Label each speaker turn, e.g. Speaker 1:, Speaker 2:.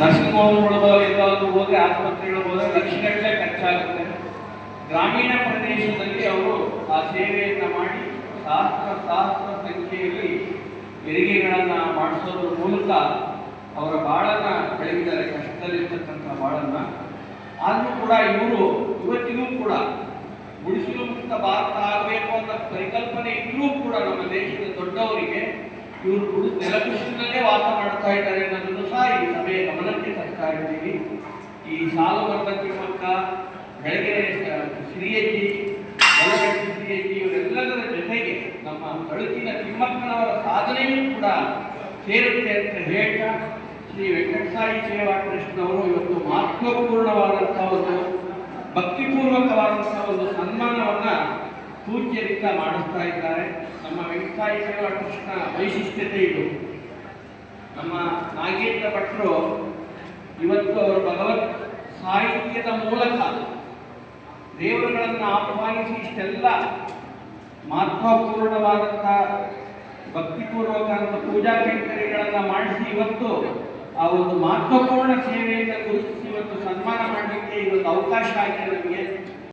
Speaker 1: Nursing ಹೋಮ್ಗಳು ಎಲ್ಲಾದ್ರೂ ಹೋದ್ರೆ ಆಸ್ಪತ್ರೆಗಳು ಹೋದ್ರೆ ಲಕ್ಷಗಟ್ಟಲೆ ಖರ್ಚಾಗುತ್ತೆ. ಗ್ರಾಮೀಣ ಪ್ರದೇಶದಲ್ಲಿ ಅವರು ಆ ಸೇವೆಯನ್ನು ಮಾಡಿ ಸಹಸ್ರ ಸಹಸ್ರ ಸಂಖ್ಯೆಯಲ್ಲಿ ಹೆರಿಗೆಗಳನ್ನು ಮಾಡಿಸೋದ್ರ ಮೂಲಕ ಅವರ ಬಾಳನ್ನ ಬೆಳಗಿದ್ದಾರೆ, ಕಷ್ಟದಲ್ಲಿರ್ತಕ್ಕಂಥ ಬಾಳನ್ನ. ಆದರೂ ಕೂಡ ಇವರು ಇವತ್ತಿಗೂ ಕೂಡ ಗುಡಿಸಲು ಮುಕ್ತ ಭಾರತ ಆಗಬೇಕು ಅನ್ನೋ ಪರಿಕಲ್ಪನೆ ಇದ್ರೂ ಕೂಡ ನಮ್ಮ ದೇಶದ ದೊಡ್ಡವರಿಗೆ ಇವರು ನೆಲಕೃಷ್ಣದಲ್ಲೇ ವಾಸ ಮಾಡ್ತಾ ಇದ್ದಾರೆ ಅನ್ನೋದನ್ನು ಸಹ ಈ ಸಭೆಯ ಗಮನಕ್ಕೆ ತರ್ತಾ ಇದ್ದೀವಿ ಈ ಸಾಲು ವರ್ಗ ಬೆಳಗ್ಗೆ ಸಿರಿಯಜ್ಜಿ ಶ್ರೀಯಜ್ಜಿ ಬಲಗಟ್ಟಿ ಶ್ರೀಯಜ್ಜಿ ಇವರೆಲ್ಲದರ ಜೊತೆಗೆ ನಮ್ಮ ತಳುಕಿನ ತಿಮ್ಮಕ್ಕನವರ ಸಾಧನೆಯೂ ಕೂಡ ಸೇರುತ್ತೆ ಅಂತ ಹೇಳ್ತಾ ಶ್ರೀ ವೆಂಕಟಸಾಯಿ ಸೇವಾ ಟ್ರಸ್ಟ್ನವರು ಇವತ್ತು ಮಹತ್ವಪೂರ್ಣವಾದಂಥ ಒಂದು ಭಕ್ತಿಪೂರ್ವಕವಾದಂಥ ಒಂದು ಸನ್ಮಾನವನ್ನು ಪೂಜ್ಯರಿಂದ ಮಾಡಿಸ್ತಾ ಇದ್ದಾರೆ. ನಮ್ಮ ವೆಂಕಟಾಯಿ ಸೇವಾ ಟ್ರಸ್ಟ್ನ ವೈಶಿಷ್ಟ್ಯತೆ ಇದು. ನಮ್ಮ ನಾಗೇಂದ್ರ ಭಟ್ರು ಇವತ್ತು ಅವರು ಭಗವತ್ ಸಾಹಿತ್ಯದ ಮೂಲಕ ದೇವರುಗಳನ್ನು ಆಹ್ವಾನಿಸಿ ಇಷ್ಟೆಲ್ಲ ಮಹತ್ವಪೂರ್ಣವಾದಂಥ ಭಕ್ತಿಪೂರ್ವಕ ಪೂಜಾ ಕೈಂಕರ್ಯಗಳನ್ನು ಮಾಡಿಸಿ ಇವತ್ತು ಆ ಒಂದು ಮಹತ್ವಪೂರ್ಣ ಸೇವೆಯಿಂದ ಗುರುತಿಸಿ ಇವತ್ತು ಸನ್ಮಾನ ಮಾಡಲಿಕ್ಕೆ ಇವತ್ತು ಅವಕಾಶ ಆಗಿದೆ ನಮಗೆ.